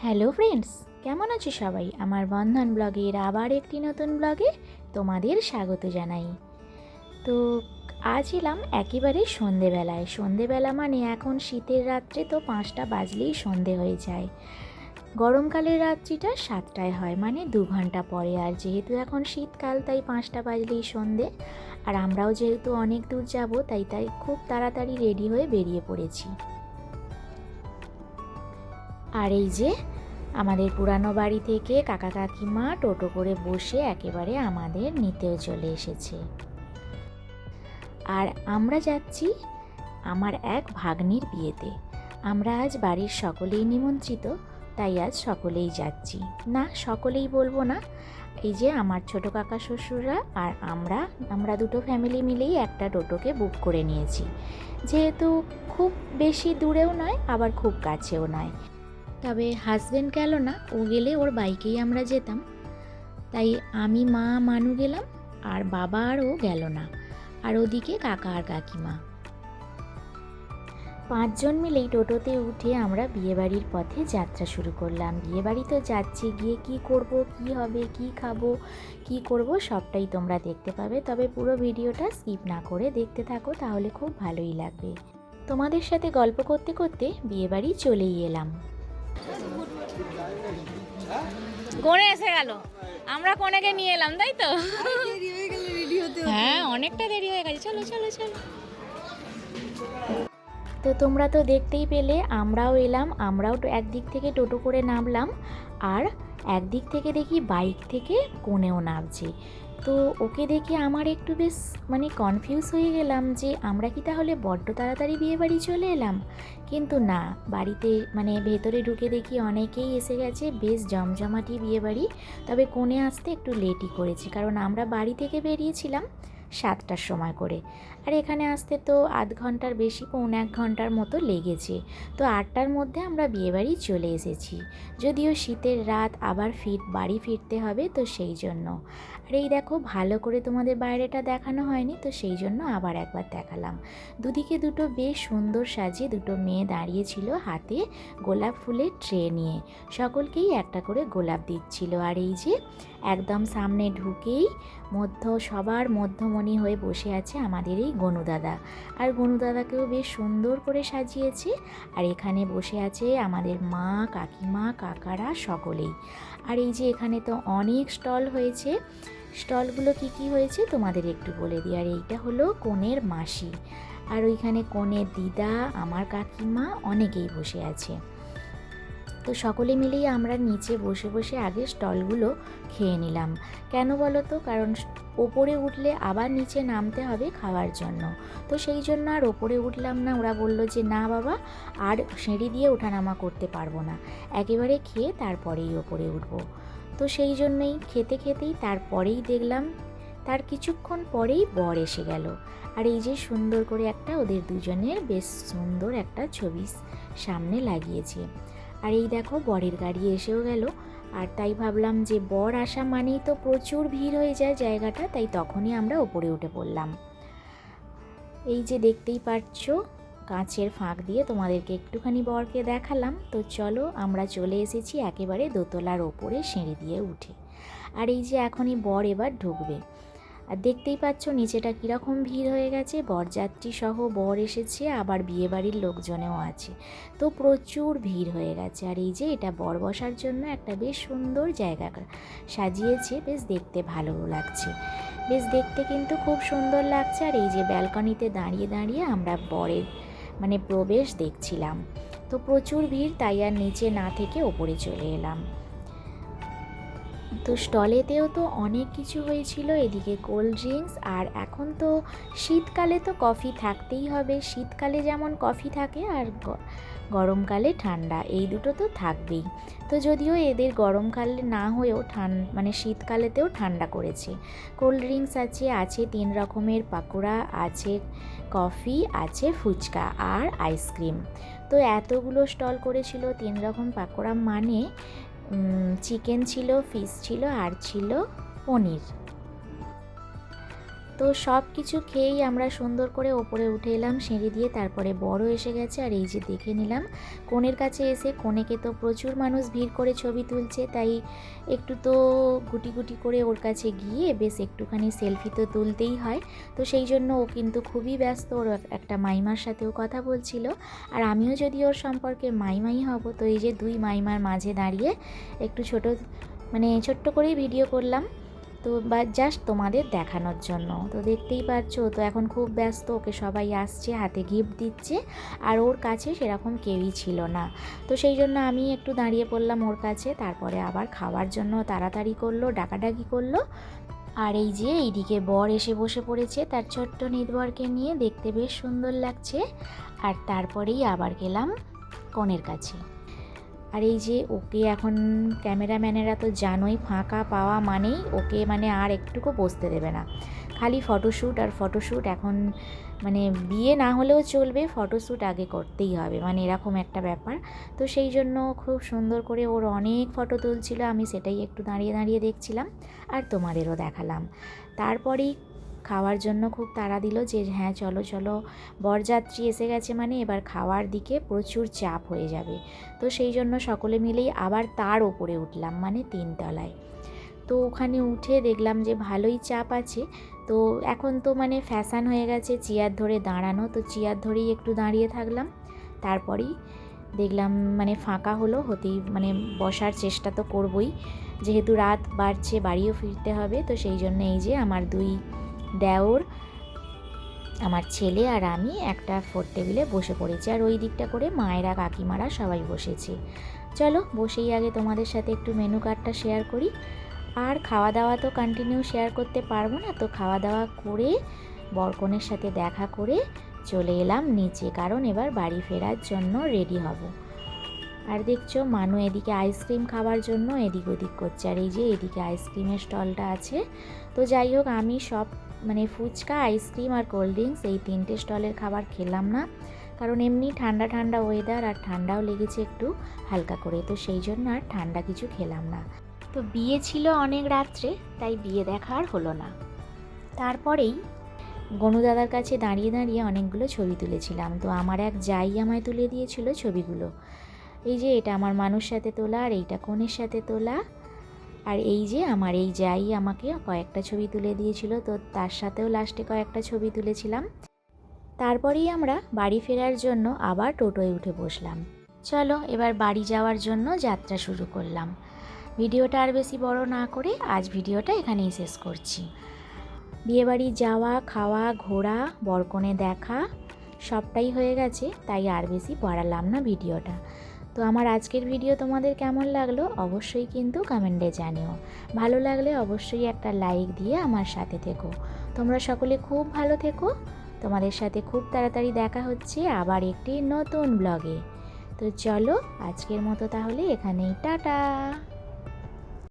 Hello friends, কেমন আছো সবাই? আমার বন্ধন ব্লগের আবার একটি নতুন ব্লগে তোমাদের স্বাগত জানাই। তো, আজ এলাম একেবারে সন্ধেবেলায়। সন্ধেবেলা মানে এখন শীতের রাত্রে তো পাঁচটা বাজলেই সন্ধে হয়ে যায়। গরমকালের রাত্রিটা সাতটায় হয় মানে দু ঘণ্টা পরে। আর যেহেতু এখন শীতকাল, তাই পাঁচটা বাজলেই সন্ধে। আর আমরাও যেহেতু অনেক দূর যাব, তাই তাই খুব তাড়াতাড়ি রেডি হয়ে বেরিয়ে পড়েছি। আর এই যে আমাদের পুরানো বাড়ি থেকে কাকা কাকিমা টোটো করে বসে একেবারে আমাদের নিতেও চলে এসেছে। আর আমরা যাচ্ছি আমার এক ভাগ্নির বিয়েতে। আমরা আজ বাড়ির সকলেই নিমন্ত্রিত, তাই আজ সকলেই যাচ্ছি। না, সকলেই বলব না, এই যে আমার ছোট কাকা শ্বশুররা আর আমরা আমরা দুটো ফ্যামিলি মিলেই একটা টোটোকে বুক করে নিয়েছি। যেহেতু খুব বেশি দূরেও নয়, আবার খুব কাছেও নয়। তবে হাজব্যান্ড গেল না, ও গেলে ওর বাইকেই আমরা যেতাম। তাই আমি, মা, মানু গেলাম, আর বাবা আর ও গেল না, আর ওদিকে কাকা আর কাকিমা। পাঁচজন মিলেই টোটোতে উঠে আমরা বিয়েবাড়ির পথে যাত্রা শুরু করলাম। বিয়েবাড়ি তো যাচ্ছি, গিয়ে কি করব, কি হবে, কি খাব, কি করব সবটাই তোমরা দেখতে পাবে। তবে পুরো ভিডিওটা স্কিপ না করে দেখতে থাকো, তাহলে খুব ভালোই লাগবে। তোমাদের সাথে গল্প করতে করতে বিয়েবাড়ি চলেই এলাম। গড়ে এসে গেল। আমরা কোনেকে নিয়ে এলাম, তাই তো? হ্যাঁ অনেকটা দেরি হয়ে গেছে। চলো চলো চলো। তো তোমরা তো দেখতেই পেলে, আমরাও এলাম, আমরাও একদিক থেকে টোটো করে নামলাম, আর একদিক থেকে দেখি বাইক থেকে কোণেও নামছে। তো ওকে দেখে আমার একটু বেশ মানে কনফিউজ হয়ে গেলাম যে আমরা কি তাহলে বড্ড তাড়াতাড়ি বিয়ে বাড়ি চলে এলাম? কিন্তু না, বাড়িতে মানে ভেতরে ঢুকে দেখি অনেকেই এসে গেছে বেশ জমজমাটি বিয়ে বাড়ি তবে কোণে আসতে একটু লেটই করেছে, কারণ আমরা বাড়ি থেকে বেরিয়েছিলাম। সাতটার সময় করে। আর এখানে আসতে তো আধ ঘণ্টার বেশি, পৌনে এক ঘণ্টার মতো লেগেছে। তো আটটার মধ্যে আমরা বিয়েবাড়ি চলে এসেছি। যদিও শীতের রাত, আবার ফির, বাড়ি ফিরতে হবে তো সেই জন্য। আর এই দেখো, ভালো করে তোমাদের বাইরেটা দেখানো হয়নি, তো সেই জন্য আবার একবার দেখালাম। দুদিকে দুটো বেশ সুন্দর সাজিয়ে দুটো মেয়ে দাঁড়িয়েছিল হাতে গোলাপ ফুলের ট্রে নিয়ে। সকলকেই একটা করে গোলাপ দিচ্ছিল। আর এই যে একদম সামনে ঢুকেই মধ্য, সবার মধ্যমণি হয়ে বসে আছে আমাদের এই গনুদাদা আর গনুদাদাকেও বেশ সুন্দর করে সাজিয়েছে। আর এখানে বসে আছে আমাদের মা, কাকিমা, কাকারা সকলেই। আর এই যে এখানে তো অনেক স্টল হয়েছে। স্টলগুলো কি কি হয়েছে তোমাদের একটু বলে দিই। আর এইটা হলো কনের মাসি। আর ওইখানে কনের দিদা, আমার কাকিমা অনেকেই বসে আছে। তো সকলে মিলেই আমরা নিচে বসে বসে আগে স্টলগুলো খেয়ে নিলাম। কেন বলো তো? কারণ ওপরে উঠলে আবার নিচে নামতে হবে খাওয়ার জন্য। তো সেই জন্য আর ওপরে উঠলাম না। ওরা বলল যে, না বাবা, আর সিঁড়ি দিয়ে ওঠানামা করতে পারব না। একেবারে খেয়ে তারপরেই ওপরে উঠবো। তো সেই জন্যই খেতে খেতেই তারপরেই দেখলাম, তার কিছুক্ষণ পরেই বর এসে গেল। আর এই যে সুন্দর করে একটা ওদের দুজনের বেশ সুন্দর একটা ছবি সামনে লাগিয়েছে। আর এই দেখো বরের গাড়ি এসেও গেল। আর তাই ভাবলাম যে বর আসা মানেই তো প্রচুর ভিড় হয়ে যায় জায়গাটা, তাই তখনই আমরা ওপরে উঠে পড়লাম। এই যে দেখতেই পাচ্ছ কাঁচের ফাঁক দিয়ে তোমাদেরকে একটুখানি বরকে দেখালাম। তো চলো আমরা চলে এসেছি একেবারে দোতলার ওপরে সিঁড়ি দিয়ে উঠে। আর এই যে এখনই বর এবার ঢুকবে। আর দেখতেই পাচ্ছ নিচেটা কীরকম ভিড় হয়ে গেছে। বরযাত্রী সহ বর এসেছে, আবার বিয়েবাড়ির লোকজনেও আছে। তো প্রচুর ভিড় হয়ে গেছে। আর এই যে এটা বর বসার জন্য একটা বেশ সুন্দর জায়গা সাজিয়েছে। বেশ দেখতে ভালো লাগছে। বেশ দেখতে কিন্তু খুব সুন্দর লাগছে। আর এই যে ব্যালকনিতে দাঁড়িয়ে দাঁড়িয়ে আমরা বরের মানে প্রবেশ দেখছিলাম। তো প্রচুর ভিড়, তাই আর নিচে না থেকে ওপরে চলে এলাম। তো স্টলেতেও তো অনেক কিছু হয়েছিল, এদিকে কোল্ড ড্রিঙ্কস আর এখন তো শীতকালে তো কফি থাকতেই হবে। শীতকালে যেমন কফি থাকে আর গরমকালে ঠান্ডা, এই দুটো তো থাকবেই। তো যদিও এদের গরমকালে না হয়েও ঠান মানে শীতকালেতেও ঠান্ডা করেছে। কোল্ড ড্রিঙ্কস আছে আছে তিন রকমের পাকোড়া, আছে কফি, আছে ফুচকা আর আইসক্রিম। তো এতগুলো স্টল করেছিল তিন রকম পাকোড়া মানে চিকেন ছিল ফিশ ছিল আর ছিল পনির। তো সব কিছু খেয়েই আমরা সুন্দর করে ওপরে উঠে এলাম, সিঁড়ি দিয়ে তারপরে বড় এসে গেছে আর এই যে দেখে নিলাম কনের কাছে এসে কনেকে তো প্রচুর মানুষ ভিড় করে ছবি তুলছে, তাই একটু তো গুটি গুটি করে ওর কাছে গিয়ে বেশ একটুখানি সেলফি তো তুলতেই হয়। তো সেই জন্য ও কিন্তু খুবই ব্যস্ত, ওর একটা মাইমার সাথেও কথা বলছিল। আর আমিও যদি ওর সম্পর্কে মাইমাই হব, তো এই যে দুই মাইমার মাঝে দাঁড়িয়ে একটু ছোট মানে ছোট্ট করেই ভিডিও করলাম। তো বা জাস্ট তোমাদের দেখানোর জন্য। তো দেখতেই পাচ্ছো তো এখন খুব ব্যস্ত, ওকে সবাই আসছে, হাতে গিফট দিচ্ছে, আর ওর কাছে সেরকম কেউই ছিল না। তো সেই জন্য আমি একটু দাঁড়িয়ে পড়লাম ওর কাছে, তারপরে আবার খাওয়ার জন্য তাড়াতাড়ি করল, ডাকাডাকি করল। আর এই যে এইদিকে বর এসে বসে পড়েছে তার ছোট্ট নির্ভরকে নিয়ে, দেখতে বেশ সুন্দর লাগছে। আর তারপরেই আবার গেলাম কনের কাছে। আর এই যে ওকে এখন ক্যামেরাম্যানেরা তো জানোই, ফাঁকা পাওয়া মানেই ওকে মানে আর একটুকু বসতে দেবে না। খালি ফটোশ্যুট আর ফটোশ্যুট এখন মানে বিয়ে না হলেও চলবে, ফটোশ্যুট আগে করতেই হবে মানে এরকম একটা ব্যাপার। তো সেই জন্য খুব সুন্দর করে ওর অনেক ফটো তুলছিল, আমি সেটাই একটু দাঁড়িয়ে দাঁড়িয়ে দেখছিলাম আর তোমাদেরও দেখালাম। তারপরেই খাওয়ার জন্য খুব তাড়া দিল যে হ্যাঁ চলো চলো। বরযাত্রী এসে গেছে মানে এবার খাওয়ার দিকে প্রচুর চাপ হয়ে যাবে। তো সেই জন্য সকলে মিলেই আবার তার ওপরে উঠলাম মানে তিনতলায়। তো ওখানে উঠে দেখলাম যে ভালোই চাপ আছে। তো এখন তো মানে ফ্যাশান হয়ে গেছে, চেয়ার ধরে দাঁড়ানো। তো চেয়ার ধরেই একটু দাঁড়িয়ে থাকলাম। তারপরেই দেখলাম মানে ফাঁকা হলো, হতেই মানে বসার চেষ্টা তো করবই। যেহেতু রাত বাড়ছে, বাড়িও ফিরতে হবে। তো সেই জন্য এই যে আমার দুই দেওর, আমার ছেলে আর আমি একটা ফোর টেবিলে বসে পড়েছি। আর ওই দিকটা করে মায়েরা, কাকিমারা সবাই বসেছে। চলো, বসেই আগে তোমাদের সাথে একটু মেনু কার্ডটা শেয়ার করি। আর খাওয়া দাওয়া তো কন্টিনিউ শেয়ার করতে পারব না, তো খাওয়া দাওয়া করে বরকনের সাথে দেখা করে চলে এলাম নিচে। কারণ এবার বাড়ি ফেরার জন্য রেডি হব। আর দেখছ, মানু এদিকে আইসক্রিম খাওয়ার জন্য এদিক ওদিক করছে। আর এই যে এদিকে আইসক্রিমের স্টলটা আছে। তো যাই হোক, আমি সব মানে ফুচকা, আইসক্রিম আর কোল্ড ড্রিঙ্কস এই তিনটে স্টলের খাবার খেলাম না। কারণ এমনি ঠান্ডা ঠান্ডা ওয়েদার আর ঠান্ডাও লেগেছে একটু হালকা করে, তো সেই জন্য আর ঠান্ডা কিছু খেলাম না। তো বিয়ে ছিল অনেক রাত্রে, তাই বিয়ে দেখা আর হলো না। তারপরেই গনু দাদার কাছে দাঁড়িয়ে দাঁড়িয়ে অনেকগুলো ছবি তুলেছিলাম, তো আমার এক যাই আমায় তুলে দিয়েছিল ছবিগুলো। এই যে এটা আমার মানুষ সাথে তোলা আর এইটা কনের সাথে তোলা। আর এই যে আমার এই যাই আমাকে কয়েকটা ছবি তুলে দিয়েছিল, তো তার সাথেও লাস্টে কয়েকটা ছবি তুলেছিলাম। তারপরেই আমরা বাড়ি ফেরার জন্য আবার টোটোয় উঠে বসলাম। চলো, এবার বাড়ি যাওয়ার জন্য যাত্রা শুরু করলাম। ভিডিওটা আর বেশি বড় না করে আজ ভিডিওটা এখানেই শেষ করছি। বিয়েবাড়ি যাওয়া, খাওয়া, ঘোরা, বরকনে দেখা, সবটাই হয়ে গেছে, তাই আর বেশি বাড়ালাম না ভিডিওটা। তো আমার আজকের ভিডিও তোমাদের কেমন লাগল অবশ্যই কিন্তু কমেন্টে জানিও। ভালো লাগলে অবশ্যই একটা লাইক দিয়ে আমার সাথে থেকো। তোমরা সকলে খুব ভালো থেকো। তোমাদের সাথে খুব তাড়াতাড়ি দেখা হচ্ছে আবার একটি নতুন ব্লগে তো চলো আজকের মতো তাহলে এখানেই, টাটা!